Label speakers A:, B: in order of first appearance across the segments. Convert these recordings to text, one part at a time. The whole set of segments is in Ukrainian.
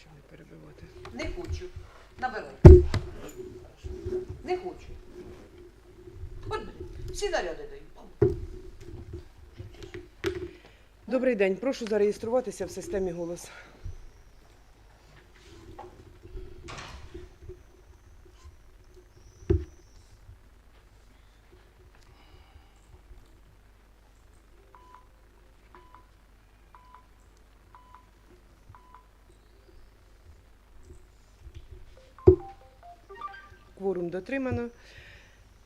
A: Щоб не перебивати.
B: Не хочу. Набирай. Не хочу. От, всі наряди дають.
A: Добрий день, прошу зареєструватися в системі голос. Дотримано.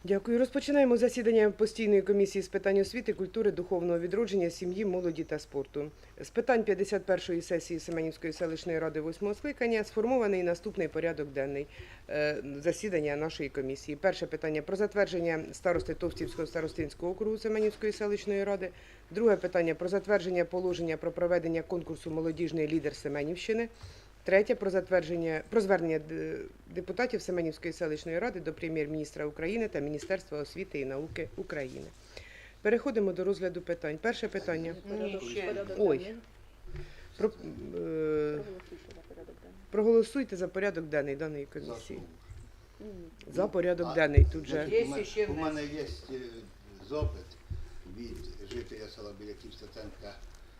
A: Дякую. Розпочинаємо засідання постійної комісії з питань освіти, культури, духовного відродження, сім'ї, молоді та спорту. З питань 51-ї сесії Семенівської селищної ради 8 скликання сформований наступний порядок денний е, засідання нашої комісії. Перше питання про затвердження старости Товстівського старостинського округу Семенівської селищної ради. Друге питання про затвердження положення про проведення конкурсу молодіжний лідер Семенівщини. Третє про затвердження про звернення депутатів Семенівської селищної ради до прем'єр-міністра України та Міністерства освіти і науки України. Переходимо до розгляду питань. Перше питання Ой. про, е, проголосуйте за порядок денний даної комісії. За порядок денний тут же.
C: У мене- є е, запит від жителя села Біляків Стеценка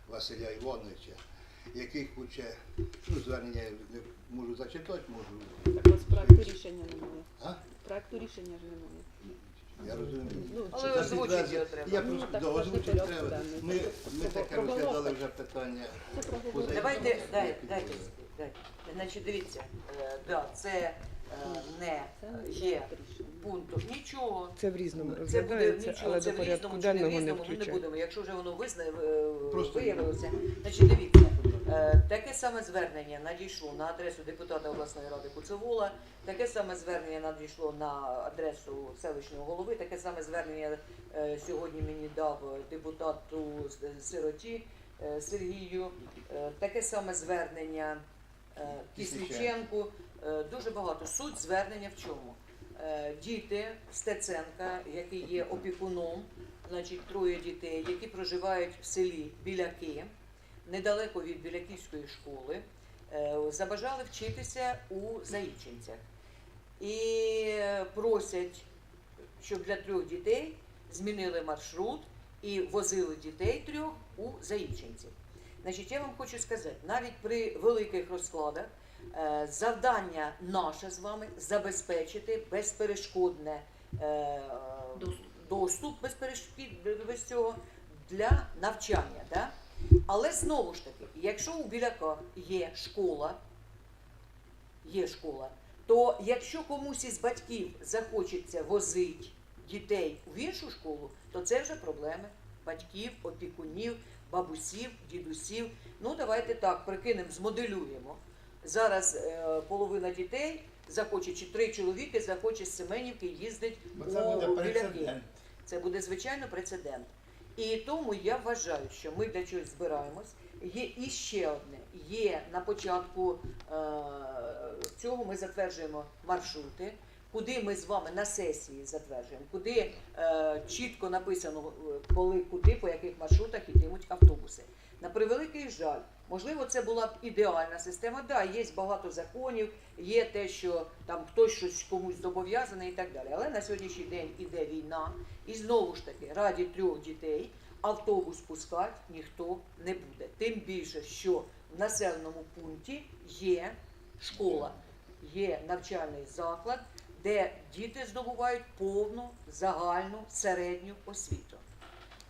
C: Василя Івановича, який хоче, ну, звернення не можу зачитати, можу.
D: Так у вас проекту рішення немає.
C: А?
D: Проекту рішення ж немає.
C: Я розумію.
D: Ну,
B: Але
C: Це
B: озвучити
C: підтвердження.
B: його треба.
C: Я
D: Ну,
C: просто
D: так
C: да,
D: це
C: озвучити треба.
D: денний.
C: Ми, ми таке розглядали вже питання.
D: Це.
B: Давайте, дай, дайте, дайте. Значить, дивіться, е, да, це е, не є пунктом. Нічого.
A: Це в різному
B: Це буде
A: розглядається,
B: нічого,
A: але
B: це
A: до
B: в
A: порядку
B: різному чи не в
A: денного не
B: різному, ми не будемо. Якщо вже воно визнає, е,
C: Просто-
B: виявилося, значить дивіться, таке саме звернення надійшло на адресу депутата обласної ради Куцевола, таке саме звернення надійшло на адресу селищного голови, таке саме звернення е, сьогодні мені дав депутату сироті е, Сергію, е, таке саме звернення е, Е, Дуже багато. Суть звернення в чому? Е, Діти Стеценка, який є опікуном, значить троє дітей, які проживають в селі Біляки, недалеко від Біляківської школи, е, забажали вчитися у Заїченцях. І просять, щоб для трьох дітей змінили маршрут і возили дітей трьох у Заїченці. Значить, я вам хочу сказати, навіть при великих розкладах е, завдання наше з вами забезпечити безперешкодне е,
D: Доступ.
B: доступ без, без цього для навчання. Да? Але знову ж таки, якщо у біляках є школа, є школа, то якщо комусь із батьків захочеться возити дітей в іншу школу, то це вже проблеми батьків, опікунів, бабусів, дідусів. Ну давайте так прикинемо, змоделюємо. Зараз е, половина дітей захоче, чи три чоловіки захоче з Семенівки їздить
C: Бо
B: у
C: буде
B: біляки. Це буде звичайно прецедент. І тому я вважаю, що ми для чогось збираємось. Є і ще одне. Є на початку е, цього ми затверджуємо маршрути, куди ми з вами на сесії затверджуємо, куди е, чітко написано, е, коли, куди, по яких маршрутах йтимуть автобуси. На превеликий жаль, можливо, це була б ідеальна система. Да, є багато законів, є те, що там хтось щось комусь зобов'язаний і так далі. Але на сьогоднішній день іде війна, і знову ж таки, раді трьох дітей автобус пускати ніхто не буде. Тим більше, що в населеному пункті є школа, є навчальний заклад, де діти здобувають повну загальну середню освіту.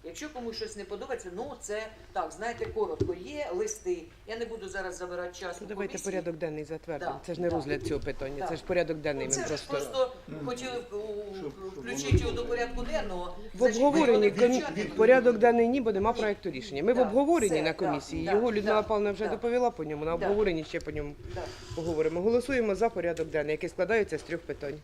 B: Якщо комусь щось не подобається, ну це так, знаєте, коротко. Є листи. Я не буду зараз забирати час.
A: Ну, давайте
B: комісії.
A: порядок денний затвердимо.
B: Да,
A: Це ж не
B: да.
A: розгляд цього питання,
B: Да.
A: це ж порядок денний.
B: Ну,
A: Ми
B: це ж
A: просто
B: просто хотіли б, у- включити його до порядку денного.
A: в
B: Значить,
A: обговоренні комі... порядок денний ні, бо нема проекту рішення. Ми в
B: Да,
A: обговоренні
B: все,
A: на
B: да,
A: комісії.
B: да,
A: Його Людмила
B: да,
A: Павловна вже
B: да.
A: доповіла по ньому. На
B: Да.
A: обговоренні ще по ньому
B: Да.
A: поговоримо. Голосуємо за порядок денний, який складається з трьох питань.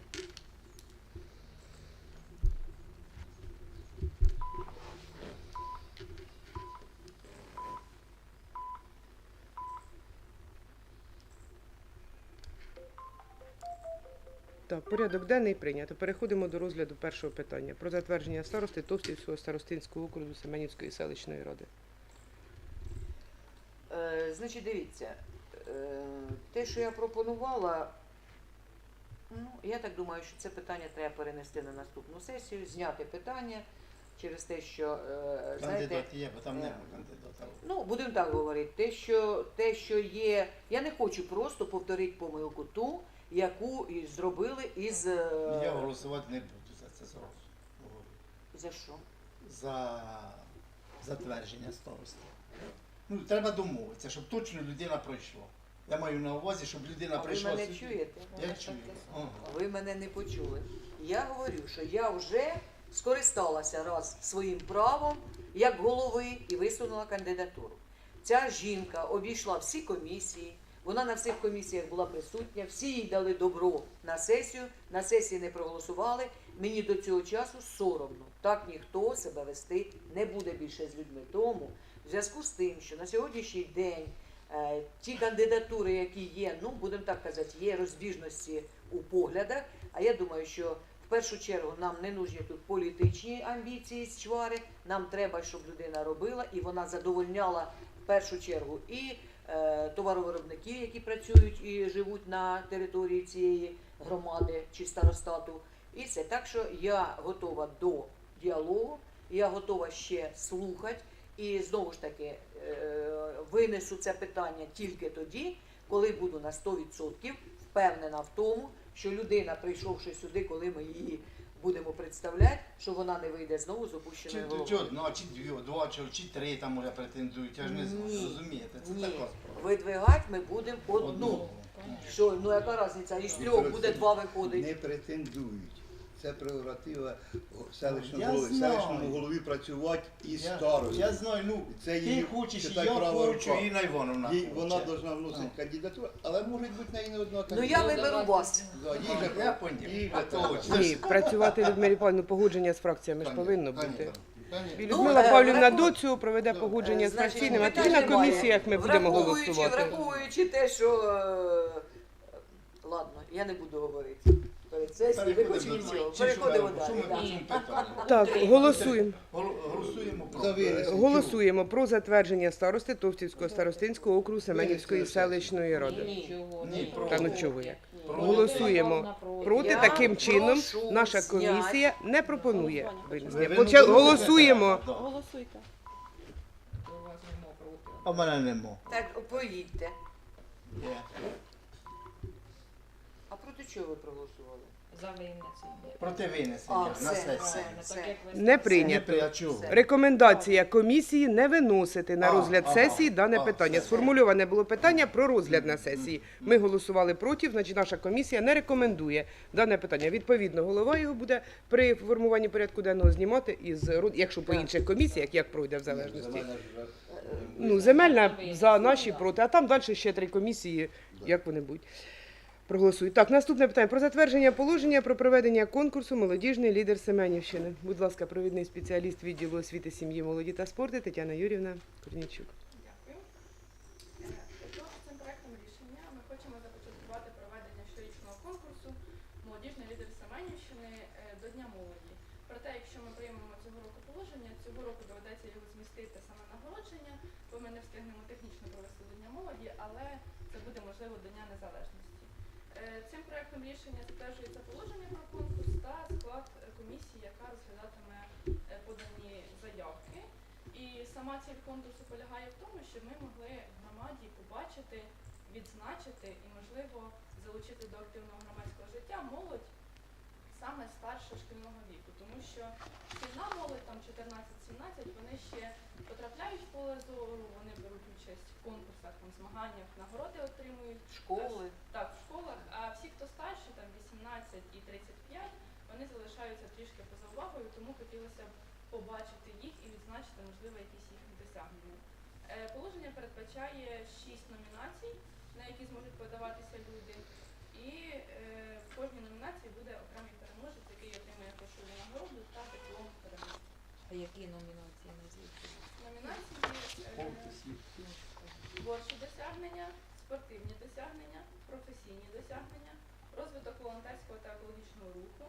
A: Так, порядок денний прийнято. Переходимо до розгляду першого питання про затвердження старости Товстівського старостинського округу Семенівської селищної ради.
B: Е, значить, дивіться, е, те, що я пропонувала, ну, я так думаю, що це питання треба перенести на наступну сесію, зняти питання через те, що е, знаєте.
E: Кандидат є, бо там
B: е,
E: немає кандидата.
B: Ну, будемо так говорити. Те, що, те, що є. Я не хочу просто повторити помилку ту, яку і зробили із. е,
E: Я голосувати не буду за це зразу. говорю.
B: За що?
E: За затвердження старости. Ну, треба домовитися, щоб точно людина пройшла. Я маю на увазі, щоб людина
B: А ви
E: прийшла.
B: мене
E: сюди.
B: чуєте?
E: Я чую. Ага.
B: Ви мене не почули. Я говорю, що я вже скористалася раз своїм правом як голови і висунула кандидатуру. Ця жінка обійшла всі комісії. Вона на всіх комісіях була присутня, всі їй дали добро на сесію, на сесії не проголосували. Мені до цього часу соромно. Так ніхто себе вести не буде більше з людьми. Тому в зв'язку з тим, що на сьогоднішній день е, ті кандидатури, які є, ну будемо так казати, є розбіжності у поглядах. А я думаю, що в першу чергу нам не нужні тут політичні амбіції, чвари. Нам треба, щоб людина робила, і вона задовольняла в першу чергу і товаровиробників, які працюють і живуть на території цієї громади чи старостату. І все. Так що я готова до діалогу, я готова ще слухати. І знову ж таки е, винесу це питання тільки тоді, коли буду на 100% впевнена в тому, що людина, прийшовши сюди, коли ми її будемо представляти, що вона не вийде знову з опущеною
E: чи,
B: головою.
E: чи одна, чи дві, два, чи, чи три там може претендують, я ж не знаю,
B: Ні.
E: розумієте, це
B: Ні,
E: така справа.
B: видвигати ми будемо одну.
E: Одну.
B: Що, ну яка різниця? Із трьох буде два виходить.
C: Не претендують. Це прерогатива селищного голови. Селищному голові працювати і
E: Я,
C: старостою.
E: я знаю, ну,
C: Це
E: ти
C: її,
E: хочеш, і я
C: право
E: хочу,
C: рука.
E: Інна Івановна
C: Їй, вона
E: хоче.
C: повинна вносити кандидатуру, але може бути неї не одна
B: Ну я виберу вас.
C: Да, їй
E: Ну,
C: же-
E: я поняв.
C: їй же
E: то
A: Ні, працювати Людмилі Павлівну погодження з фракціями ж повинно бути. І
B: Ну,
A: Людмила
B: е,
A: Павлівна
B: врахов-
A: до цього проведе погодження з
B: Значить,
A: фракційними, а
B: питань
A: тоді на
B: немає.
A: комісіях ми будемо
B: Враховуючи-
A: голосувати.
B: Враховуючи те, що е, ладно, я не буду говорити. Перед сесією, ви
E: Переходимо до-
B: нічого. Переходимо
E: що, що
B: далі.
E: ми
B: да.
A: Так, голосуємо.
E: Голосуємо про.
A: Голосуємо про затвердження старости Товстівського старостинського округу Семенівської селищної ради.
B: Ні.
E: Ні, про.
A: Та ну чого як? Голосуємо проти.
B: Я
A: Таким чином
B: прошу
A: наша
B: зняти.
A: комісія не пропонує
E: Ви-
A: винесення.
E: ви
A: Поча-
E: не?
A: Голосуємо.
E: Да.
D: Голосуйте.
E: А в мене нема.
B: Так, поїдьте.
E: Є.
B: А проти чого ви проголосували?
F: За винесення.
E: Проти винесення
B: А,
E: на
B: все,
E: сесії.
B: все.
F: Правильно, так як ви
A: Не
F: сказали.
A: прийнято.
E: При- а чого?
B: Все.
A: Рекомендація комісії не виносити на
E: А,
A: розгляд
E: ага,
A: сесії дане
E: а,
A: питання.
E: все.
A: Сформульоване було питання про розгляд на сесії. Ми голосували проти, значить наша комісія не рекомендує дане питання. Відповідно, голова його буде при формуванні порядку денного знімати із якщо по інших комісіях, як пройде в залежності.
C: Земельна
A: Ну, земельна за наші проти, а там далі ще три комісії, як вони будуть. Проголосують. Так, наступне питання про затвердження положення про проведення конкурсу Молодіжний лідер Семенівщини. Будь ласка, провідний спеціаліст відділу освіти, сім'ї, молоді та спорту Тетяна Юрівна Корнійчук.
G: Дякую. Е, ми не встигнемо технічно провести до Дня молоді, але це буде можливо до Дня Незалежності. Е, Цим проектом рішення затверджується положення про конкурс та склад комісії, яка розглядатиме е, подані заявки. І сама ціль конкурсу полягає в тому, щоб ми могли в громаді побачити, відзначити і, можливо, залучити до активного громадського життя молодь саме старше шкільного віку, тому що шкільна молодь, там 14-17, вони ще потрапляють в поле зору, вони беруть участь в конкурсах, там, змаганнях, нагороди отримують.
B: Школи.
G: Так, школах, а всі, хто старші, там 18 і 35, вони залишаються трішки поза увагою, тому хотілося б побачити їх і відзначити, можливо, якісь їхні досягнення. Е, Положення передбачає 6 номінацій, на які зможуть подаватися люди, і е, в кожній номінації буде окремий переможець, який отримає грошову нагороду та диплом переможця.
F: А які номінації назвіть?
G: Номінації е, творчі досягнення, спортивні досягнення, професійні досягнення, розвиток волонтерського та екологічного руху,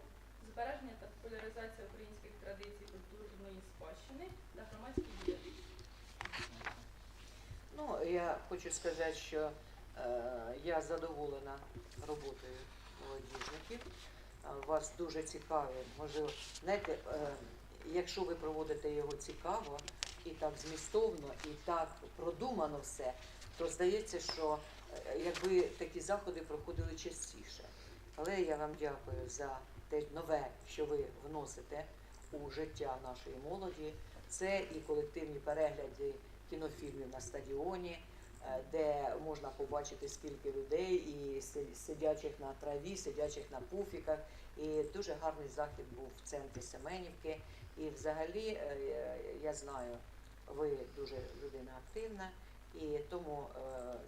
G: збереження та популяризація українських традицій, культурної спадщини та громадські діяльність.
B: Ну, я хочу сказати, що Е, Я задоволена роботою молодіжників. Е, вас дуже цікаві, можливо, знаєте, е, якщо ви проводите його цікаво і так змістовно, і так продумано все, то здається, що якби такі заходи проходили частіше. Але я вам дякую за те нове, що ви вносите у життя нашої молоді. Це і колективні перегляди кінофільмів на стадіоні, е, де можна побачити скільки людей, і сидячих на траві, сидячих на пуфіках. І дуже гарний захід був в центрі Семенівки. І взагалі е, я знаю, ви дуже людина активна, і тому, е,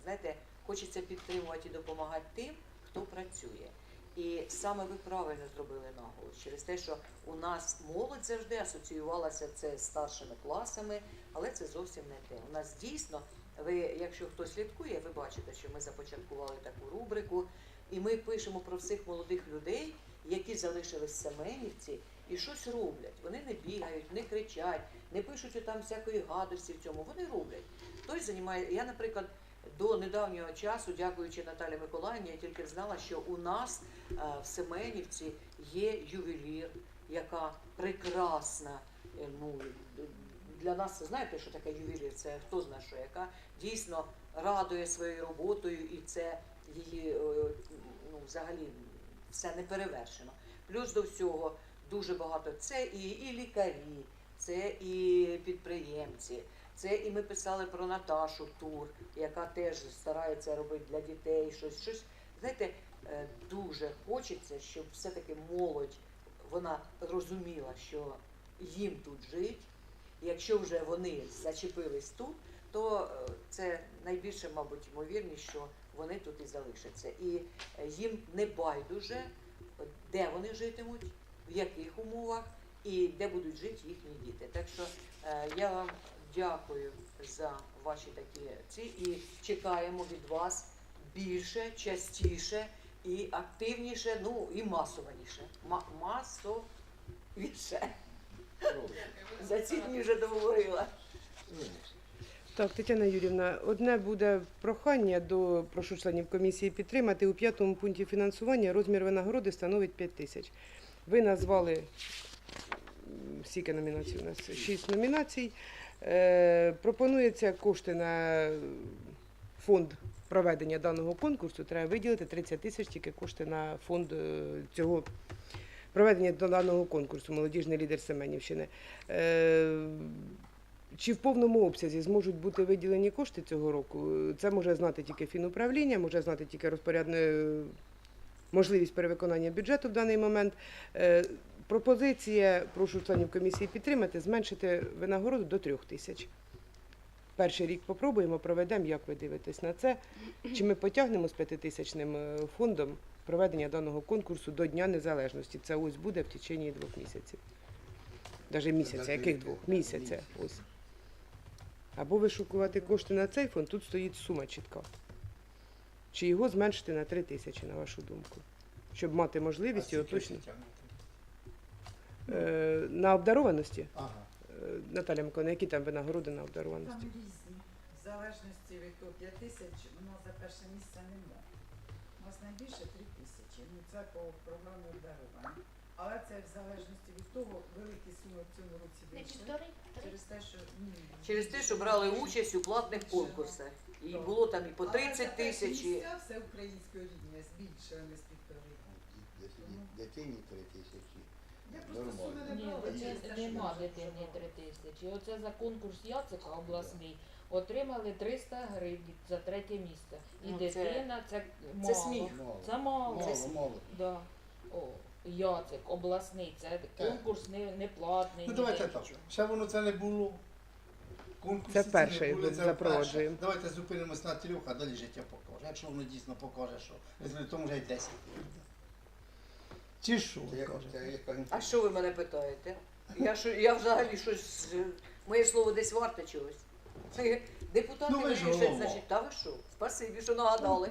B: знаєте, хочеться підтримувати і допомагати тим, хто працює. І саме ви правильно зробили наголос через те, що у нас молодь завжди асоціювалася це з старшими класами, але це зовсім не те. У нас дійсно, ви, якщо хто слідкує, ви бачите, що ми започаткували таку рубрику, і ми пишемо про всіх молодих людей, які залишились Семенівці і щось роблять. Вони не бігають, не кричать, не пишуть там всякої гадості в цьому. Вони роблять. Хтось займає. Я, наприклад, до недавнього часу, дякуючи Наталі Миколаївні, я тільки знала, що у нас е, в Семенівці є ювелір, яка прекрасна. е, Ну, для нас, знаєте, що таке ювелір? Це хто знає, що яка дійсно радує своєю роботою, і це її е, ну, взагалі все не перевершено. Плюс до всього дуже багато. Це і, і лікарі, це і підприємці. Це і ми писали про Наташу Тур, яка теж старається робити для дітей щось. щось. Знаєте, е, дуже хочеться, щоб все-таки молодь вона розуміла, що їм тут жить. Якщо вже вони зачепились тут, то е, це найбільше, мабуть, ймовірність, що вони тут і залишаться. І е, їм не байдуже, де вони житимуть, в яких умовах і де будуть жити їхні діти. Так що я вам дякую за ваші такі ці і чекаємо від вас більше, частіше і активніше, ну і масованіше. Ма- масовіше. За ці дні вже договорила.
A: Так, Тетяна Юрівна, одне буде прохання до прошу членів комісії підтримати. У п'ятому пункті фінансування розмір винагороди становить 5 тисяч. Ви назвали скільки номінацій у нас? Шість номінацій. Е, пропонується кошти на фонд проведення даного конкурсу. Треба виділити 30 тисяч тільки кошти на фонд е, цього проведення даного конкурсу Молодіжний лідер Семенівщини. Е, чи в повному обсязі зможуть бути виділені кошти цього року? Це може знати тільки фінуправління, може знати тільки розпорядне можливість перевиконання бюджету в даний момент. Пропозиція, прошу членів комісії підтримати, зменшити винагороду до трьох тисяч. Перший рік попробуємо, проведемо, як ви дивитесь на це. Чи ми потягнемо з п'ятитисячним е, фондом проведення даного конкурсу до Дня Незалежності? Це ось буде в течение двох місяців. Навіть місяця, яких двох? Місяця. Ось. Або вишукувати кошти на цей фонд, тут стоїть сума чітка. Чи його зменшити на 3 тисячі, на вашу думку? Щоб мати можливість його точно. Е, на обдарованості?
E: Ага.
A: Е, Наталя Миколаївна, які там винагороди на обдарованості?
H: Там різні. В залежності від того 5 тисяч, воно за перше місце не може. У нас найбільше 3 тисячі. Ну це по програмі обдарування. Але це в залежності від того, великі суми в цьому році вийшли. Через те, що ні.
B: Через те, що брали участь у платних конкурсах. І було там і по 30 тисяч. і-
H: Місця все українського рівня збільшили з півтори.
C: Дитині три тисячі.
H: Не
F: Ні, це нема
H: багато.
F: три тисячі. Оце за конкурс Яцика обласний отримали 300 гривень за третє місце. І
B: Ну, це-
F: дитина це мало.
B: сміх.
C: Мало.
F: Це мало.
C: Мало, мало.
F: Да. О, Яцик обласний, це конкурс не, не платний.
E: Ну
F: ніде
E: давайте так.
F: нічого.
E: Ще воно це не було. Конкурси
A: Це
E: ці не були, це
A: запроваджуємо.
E: Давайте зупинимось на трьох, а далі життя покаже. Якщо воно дійсно покаже, що результатом вже й 10 буде. Чи що ви кажете?
B: А що ви мене питаєте? Я, що, я взагалі щось. е, Моє слово десь варте чогось. Це Депутати
E: Ну, ви ж
B: вирішать,
E: голова.
B: значить, та ви що? Спасибі, що нагадали.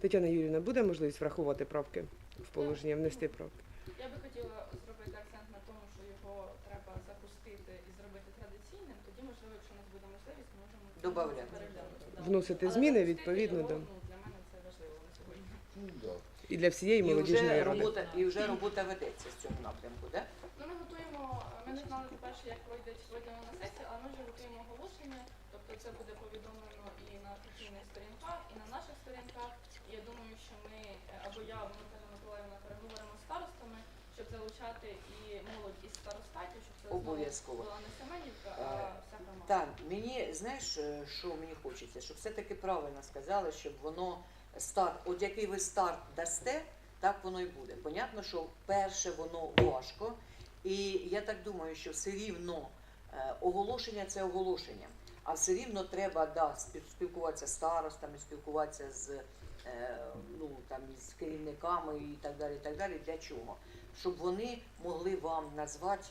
A: Тетяна Юрівна, буде можливість врахувати правки в положення, внести правки?
G: Я би хотіла зробити акцент на тому, що його треба запустити і зробити традиційним. Тоді, можливо, якщо у нас буде можливість, можемо
B: Добавляти.
G: переглянути. да.
A: вносити
G: Але
A: зміни
G: запустити
A: відповідно
G: його,
A: до
G: ну, для мене це важливо на сьогодні.
C: Ну, да.
A: І для всієї
B: І
A: молодіжної
B: вже
A: ради.
B: робота, і вже робота ведеться в цьому напрямку, так?
G: Ну, ми готуємо, ми не знали, по-перше, як пройде пройдемо на сесію, але ми вже готуємо оголошення, тобто це буде повідомлено і на офіційних сторінках, і на наших сторінках. І я думаю, що ми, е, або я, або Наталя Миколаївна, переговоримо з старостами, щоб залучати і молодь із старостатів, щоб це знову
B: Обов'язково.
G: була не Семенівка, а
B: Е,
G: вся громада.
B: Так, мені знаєш, е, що мені хочеться, щоб все-таки правильно сказали, щоб воно старт, от який ви старт дасте, так воно і буде. Понятно, що перше воно важко, і я так думаю, що все рівно е, оголошення це оголошення, а все рівно треба да, спілкуватися з старостами, спілкуватися з е, ну там із керівниками і так далі. І так далі. Для чого? Щоб вони могли вам назвати.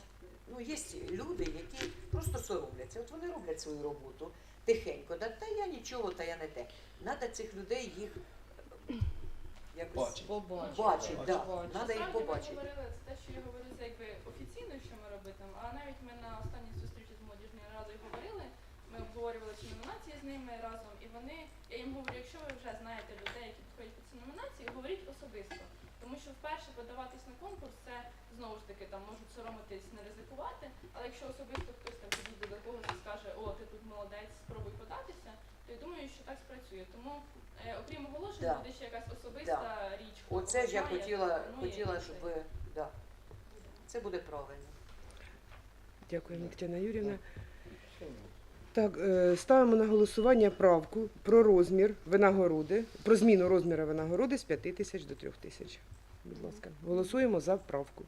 B: Ну, є люди, які просто соромляться. От вони роблять свою роботу тихенько, да, та я нічого, та я не те. Надо цих людей їх якось
E: Бачить.
F: Побачити.
B: бачить, да.
F: Побачити.
B: Надо їх
G: Насправді
B: побачити.
G: Ми говорили, це те, що я говорю, це якби офіційно, що ми робитимо, а навіть ми на останній зустрічі з молодіжною радою говорили, ми обговорювали ці номінації з ними разом, і вони, я їм говорю, якщо ви вже знаєте людей, які підходять під ці номінації, говоріть особисто. Тому що вперше подаватись на конкурс, це знову ж таки там можуть соромитись, не ризикувати. Але якщо особисто хтось там підійде до когось і скаже, о, ти тут молодець, спробуй податися, то я думаю, що так спрацює. Тому е, окрім оголошень,
B: Да.
G: буде ще якась особиста річ.
B: Оце ж я
G: знає,
B: хотіла,
G: хто
B: хотіла, щоб
G: це
B: ви. Да,
G: буде.
B: це буде правильно.
A: Дякуємо, Тетяна Юрівна. Так, е, ставимо на голосування правку про розмір винагороди, про зміну розміру винагороди з 5 тисяч до 3 тисяч. Будь ласка, голосуємо за правку.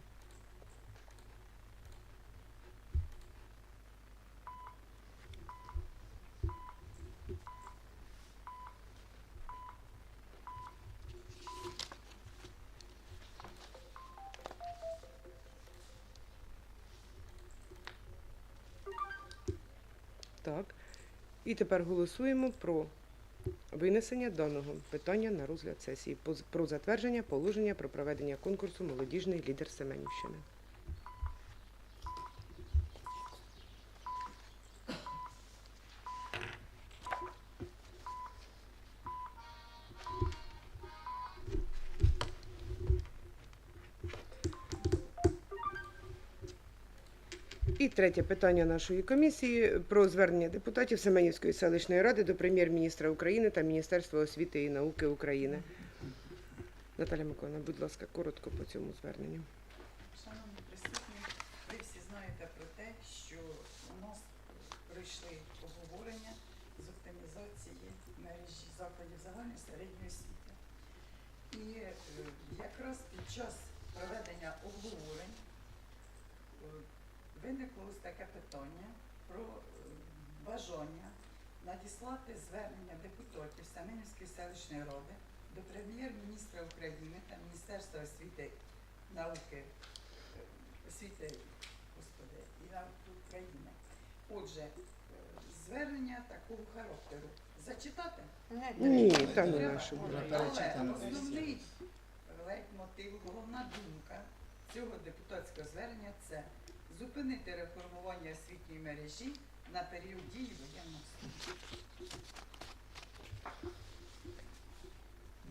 A: Так. І тепер голосуємо про винесення даного питання на розгляд сесії про затвердження положення про проведення конкурсу Молодіжний лідер Семенівщини. Третє питання нашої комісії про звернення депутатів Семенівської селищної ради до прем'єр-міністра України та Міністерства освіти і науки України. Наталя Миколаївна, будь ласка, коротко по цьому зверненню.
H: Шановні присутні, ви всі знаєте про те, що у нас пройшли обговорення з оптимізації мережі закладів загальної середньої освіти. І е, якраз під час проведення обговорень е, виникло ось таке питання про е, бажання надіслати звернення депутатів Семенівської селищної ради до прем'єр-міністра України та Міністерства освіти науки, освіти господи, і науки України. Отже, е, звернення такого характеру. Зачитати?
A: Ні, та не.
H: Але основний лейтмотив, головна думка цього депутатського звернення це зупинити реформування освітньої мережі на період дії воєнного стану.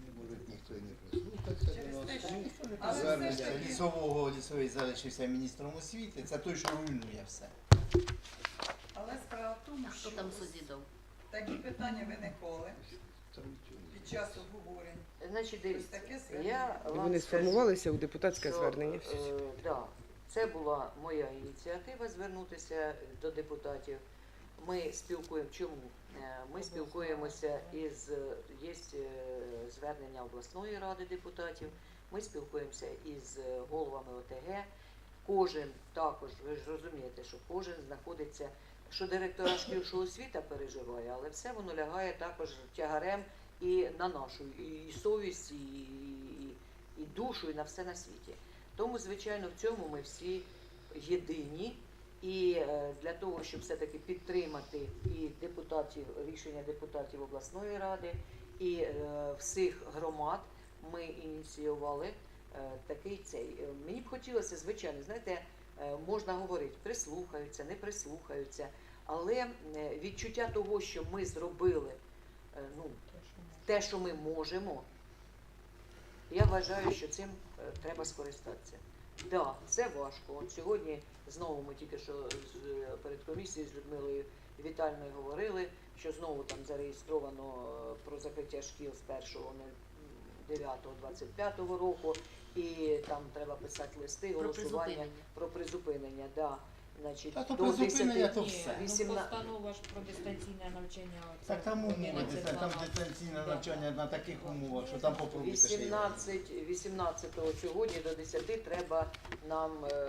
C: Не може ніхто і не прислухатися до нас. Ну,
H: Але все ж
C: звернення.
H: Таки-
E: лісового лісовий залишився міністром освіти. Це той, що руйнує все.
H: Але справа в тому, що
D: Хто там
H: ось
D: сусідов?
H: такі питання виникали під час обговорень.
B: Значить,
H: Ось
B: дивіться,
H: таке
B: я
H: звернення.
A: І
B: вам
A: вони
B: скажу,
A: сформувалися у депутатське
B: що,
A: звернення.
B: Е, да, це була моя ініціатива звернутися до депутатів. Ми спілкуємо. Чому? Е, Ми спілкуємося із є е, звернення обласної ради депутатів. Ми спілкуємося із головами ОТГ. Кожен також, ви ж розумієте, що кожен знаходиться, що директора шкіл, що освіта переживає, але все воно лягає також тягарем і на нашу і совість, і, і, і душу, і на все на світі. Тому, звичайно, в цьому ми всі єдині. І е, для того, щоб все-таки підтримати і депутатів, рішення депутатів обласної ради, і е, всіх громад, ми ініціювали е, такий цей. Мені б хотілося, звичайно, знаєте, можна говорити, прислухаються, не прислухаються, але відчуття того, що ми зробили ну, те, що ми можемо, я вважаю, що цим е, треба скористатися. Так, да, це важко. От сьогодні знову ми тільки що з, е, перед комісією з Людмилою Вітальною говорили, що знову там зареєстровано е, про закриття шкіл з 1.09.25 року, і там треба писати листи,
F: Про
B: голосування
F: призупинення.
B: про призупинення. Да. Значить,
E: Та то
B: до
E: призупинення
B: 10
E: то все.
F: ну, постанова ж про дистанційне навчання. оце
E: Так там умови,
F: 11,
E: це там
F: 12.
E: дистанційне навчання на таких умовах, що там попробуйте ще й.
B: 18, 18 сьогодні до 10 треба нам е,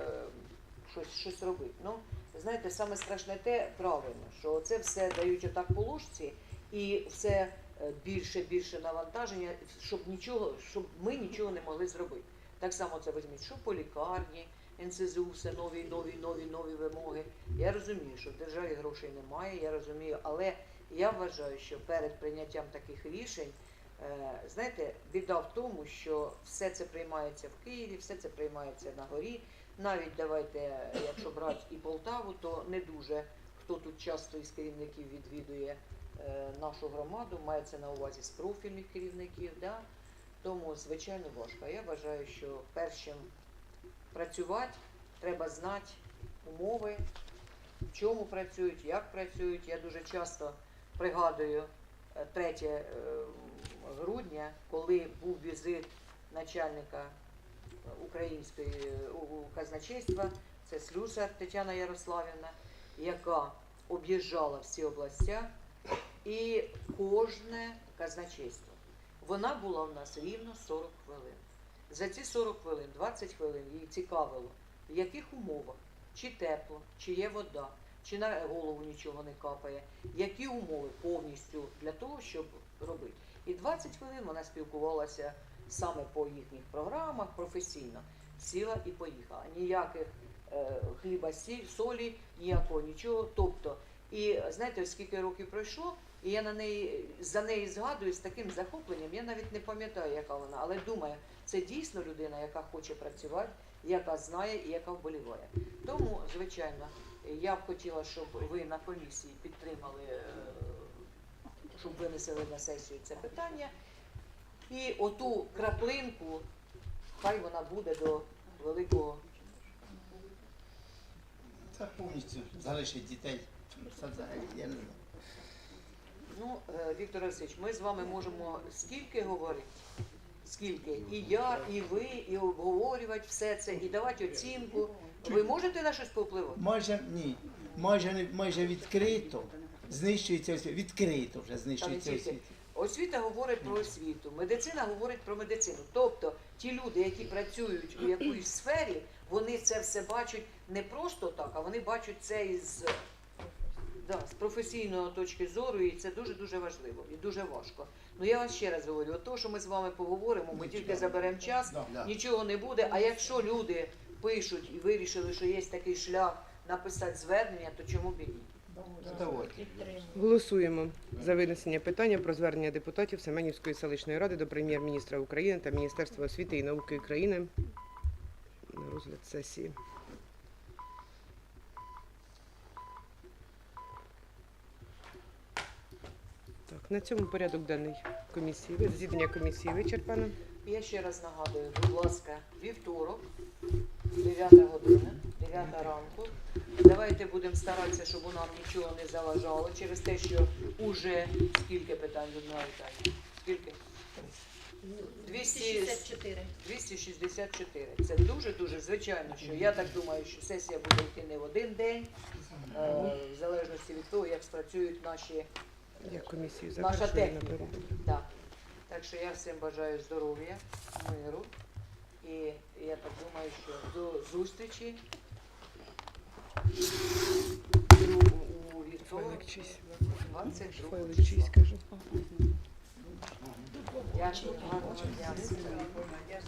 B: щось, щось робити. Ну, знаєте, саме страшне те, правильно, що це все дають отак по ложці і все е, більше, більше навантаження, щоб нічого, щоб ми нічого не могли зробити. Так само це візьміть, що по лікарні, НСЗУ, все нові, нові, нові, нові вимоги. Я розумію, що в державі грошей немає, я розумію, але я вважаю, що перед прийняттям таких рішень Е, Знаєте, біда в тому, що все це приймається в Києві, все це приймається на горі. Навіть давайте, якщо брати і Полтаву, то не дуже хто тут часто із керівників відвідує е, нашу громаду, мається на увазі з профільних керівників. Да? Тому, звичайно, важко. Я вважаю, що першим працювати треба знати умови, в чому працюють, як працюють. Я дуже часто пригадую е, 3 е, грудня, коли був візит начальника української е, у- у казначейства, це Слюсар Тетяна Ярославівна, яка об'їжджала всі областя і кожне казначейство. Вона була в нас рівно 40 хвилин. За ці 40 хвилин, 20 хвилин їй цікавило, в яких умовах, чи тепло, чи є вода, чи на голову нічого не капає, які умови повністю для того, щоб робити. І 20 хвилин вона спілкувалася саме по їхніх програмах професійно. Сіла і поїхала. Ніяких е, хліба, солі, ніякого нічого. Тобто, і знаєте, скільки років пройшло, і я на неї за неї згадую з таким захопленням. Я навіть не пам'ятаю, яка вона, але думаю, це дійсно людина, яка хоче працювати, яка знає і яка вболіває. Тому, звичайно, я б хотіла, щоб ви на комісії підтримали, е, щоб винесли на сесію це питання. І оту краплинку, хай вона буде до великого.
E: Це повністю залишить дітей. Я не знаю.
B: Ну, е, Віктор Васильович, ми з вами можемо скільки говорити, скільки, і я, і ви, і обговорювати все це, і давати оцінку. Ви можете на щось повпливати?
E: Майже ні. Майже майже відкрито. Знищується освіта. Відкрито вже знищується освіта.
B: Освіта говорить про освіту, медицина говорить про медицину. Тобто ті люди, які працюють у якоїсь сфері, вони це все бачать не просто так, а вони бачать це із, да, з професійної точки зору, і це дуже дуже важливо і дуже важко. Ну я вас ще раз говорю, от то, що ми з вами поговоримо, ми тільки заберемо час,
E: Да.
C: Да.
B: нічого не буде. А якщо люди пишуть і вирішили, що є такий шлях написати звернення, то чому б і ні?
A: Голосуємо за винесення питання про звернення депутатів Семенівської селищної ради до прем'єр-міністра України та Міністерства освіти і науки України на розгляд сесії. На цьому порядок денний комісії. Засідання комісії вичерпано.
B: Я ще раз нагадую, будь ласка, вівторок, 9 година, 9 ранку. Давайте будемо старатися, щоб у нам нічого не заважало через те, що уже скільки питань Людмила Віталіївна? Скільки? 200, 264. Це дуже-дуже звичайно, що я так думаю, що сесія буде йти не в один день, е, в залежності від того, як спрацюють наші
A: Я комісію
B: Наша
A: завершую.
B: техніка.
A: наберу.
B: Так. Так що я всім бажаю здоров'я, миру. І я так думаю, що до зустрічі у- у вівторок
A: Файлик чийсь.
B: 22
A: Файлик
B: числа.
A: чийсь, кажу.
B: Дякую, гарного дня.
H: Я ж.